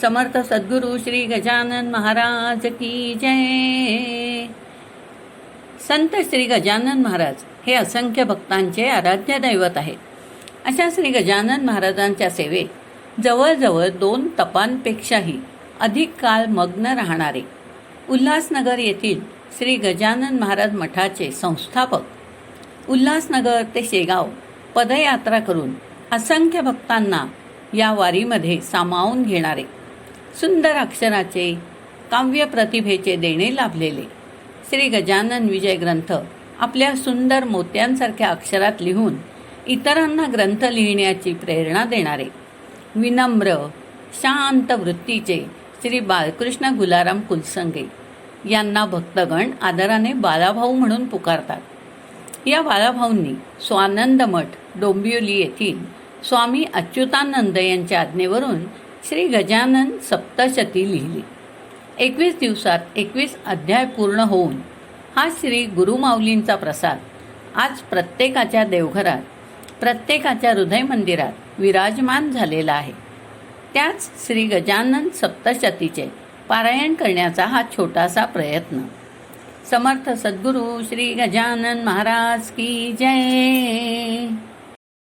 समर्थ सद्गुरू श्री गजानन महाराज की जय। संत श्री गजानन महाराज हे असंख्य भक्तांचे आराध्य दैवत आहेत. अशा श्री गजानन महाराजांच्या सेवेत जवळजवळ दोन तपांपेक्षाही अधिक काळ मग्न राहणारे उल्हासनगर येथील श्री गजानन महाराज मठाचे संस्थापक उल्हासनगर ते शेगाव पदयात्रा करून असंख्य भक्तांना या वारीमध्ये सामावून घेणारे. सुंदर अक्षराचे काव्य प्रतिभेचे देणे लाभलेले. श्री गजानन विजय ग्रंथ आपल्या सुंदर मोत्यांसारख्या अक्षरात लिहून इतरांना ग्रंथ लिहिण्याची प्रेरणा देणारे. विनम्र शांत वृत्तीचे श्री बाळकृष्ण गुलाराम कुलसंगे यांना भक्तगण आदराने बालाभाऊ म्हणून पुकारतात. या बालाभाऊंनी स्वानंद मठ डोंबिवली येथील स्वामी अच्युतानंद यांच्या आज्ञेवरून श्री गजानन सप्तशती लिहिली. एकवीस दिवसात एकवीस अध्याय पूर्ण होऊन हा श्री गुरुमाऊलींचा प्रसाद आज प्रत्येकाच्या देवघरात प्रत्येकाच्या हृदय मंदिरात विराजमान झालेला आहे. त्याच श्री गजानन सप्तशतीचे पारायण करण्याचा हा छोटासा प्रयत्न. समर्थ सद्गुरू श्री गजानन महाराज की जय!